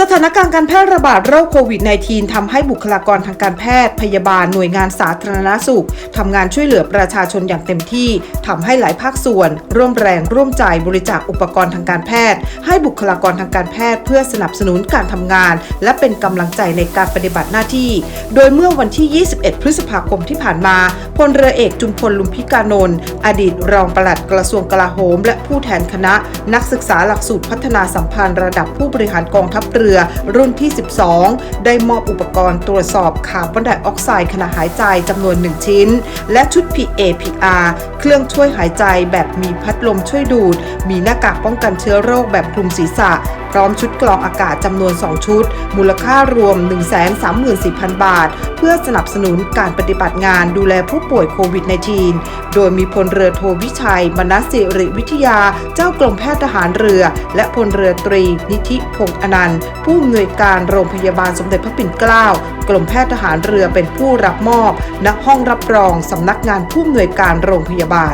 สถานการณ์การแพร่ระบาดโรคโควิด -19 ทำให้บุคลากรทางการแพทย์ พยาบาลหน่วยงานสาธารณสุขทำงานช่วยเหลือประชาชนอย่างเต็มที่ทำให้หลายภาคส่วน ร่วมแรงร่วมใจบริจาคอุปกรณ์ทางการแพทย์ ให้บุคลากรทางการแพทย์ เพื่อสนับสนุนการทำงาน และเป็นกำลังใจในการปฏิบัติหน้าที่ โดยเมื่อวันที่ 21 พฤษภาคมที่ผ่านมาพลเรือเอกจุมพลลุมพิกานนท์อดีตรองปลัดกระทรวงกลาโหม และผู้แทนคณะ นักศึกษาหลักสูตรพัฒนาสัมพันธ์ระดับผู้บริหารกองทัพเรือรุ่นที่ 12 ได้มอบอุปกรณ์ตรวจสอบคาร์บอนไดออกไซด์ขณะหายใจจำนวน 1 ชิ้น และชุด PAPR เครื่องช่วยหายใจแบบมีพัดลมช่วยดูด มีหน้ากากป้องกันเชื้อโรคแบบคลุมศีรษะ พร้อมชุดกรองอากาศจำนวน 2 ชุด มูลค่ารวม 134,000 บาท เพื่อสนับสนุนการปฏิบัติงานดูแลผู้ป่วยโควิด -19 โดยมีพลเรือโทวิชัย มนัสสิริวิทยา เจ้ากรมแพทย์ทหารเรือ และพลเรือตรี นิธิพงษ์อนันต์ ผู้อำนวยการโรงพยาบาลสมเด็จพระปิ่นเกล้ากรมแพทย์ทหารเรือเป็นผู้รับมอบ ณ ห้องรับรองสำนักงานผู้อำนวยการโรงพยาบาล